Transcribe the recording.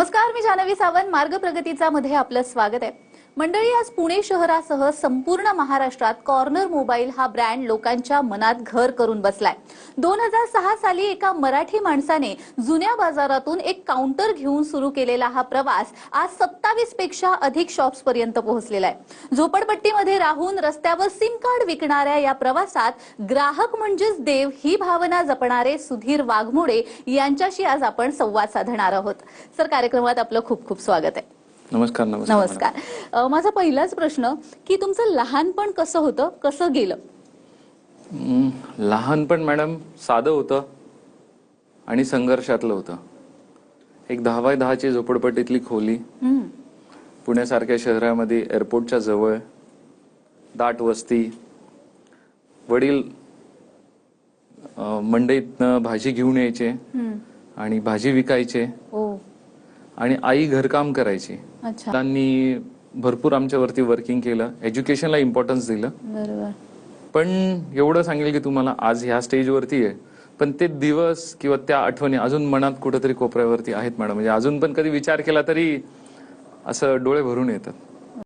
नमस्कार मी जानवी सावंत. मार्ग प्रगतीचा मध्ये आपलं स्वागत आहे. मंडळी आज पुणे शहरासह संपूर्ण महाराष्ट्रात कॉर्नर मोबाईल हा ब्रँड लोकांच्या मनात घर करून बसलाय. दोन हजार सहा साली एका मराठी माणसाने जुन्या बाजारातून एक काउंटर घेऊन सुरू केलेला हा प्रवास आज सत्तावीसपेक्षा अधिक शॉप्स पर्यंत पोहोचलेला आहे. झोपडपट्टीमध्ये राहून रस्त्यावर सिम कार्ड विकणाऱ्या या प्रवासात ग्राहक म्हणजेच देव ही भावना जपणारे सुधीर वाघमोडे यांच्याशी आज आपण संवाद साधणार आहोत. सर कार्यक्रमात आपलं खूप खूप स्वागत आहे. नमस्कार नमस्कार. नमस्कार. अ, माझा पहिलाच प्रश्न की तुमचं लहानपण कसं होतं कसं गेलं? हम्म, लहानपण मॅडम साधं होतं आणि संघर्षातलं होतं. एक दहा बाय दहाची झोपडपट्टीतली खोली हम्म. पुण्यासारख्या शहरामध्ये एअरपोर्टच्या जवळ दाट वस्ती वडील अं, मंडईतनं भाजी घेऊन यायचे हम्म. आणि भाजी विकायचे. ओ आणि आई घरकाम करायची. अच्छा. त्यांनी भरपूर आमच्यावरती वर्किंग केलं. एज्युकेशनला इम्पॉर्टन्स दिलं. बरोबर. पण एवढं सांगेल की तुम्हाला आज ह्या स्टेजवरती आहे. पण ते दिवस किंवा त्या आठवणी अजून मनात कुठेतरी कोपऱ्यावरती आहेत मॅडम. म्हणजे अजून पण कधी विचार केला तरी असं डोळे भरून येतात.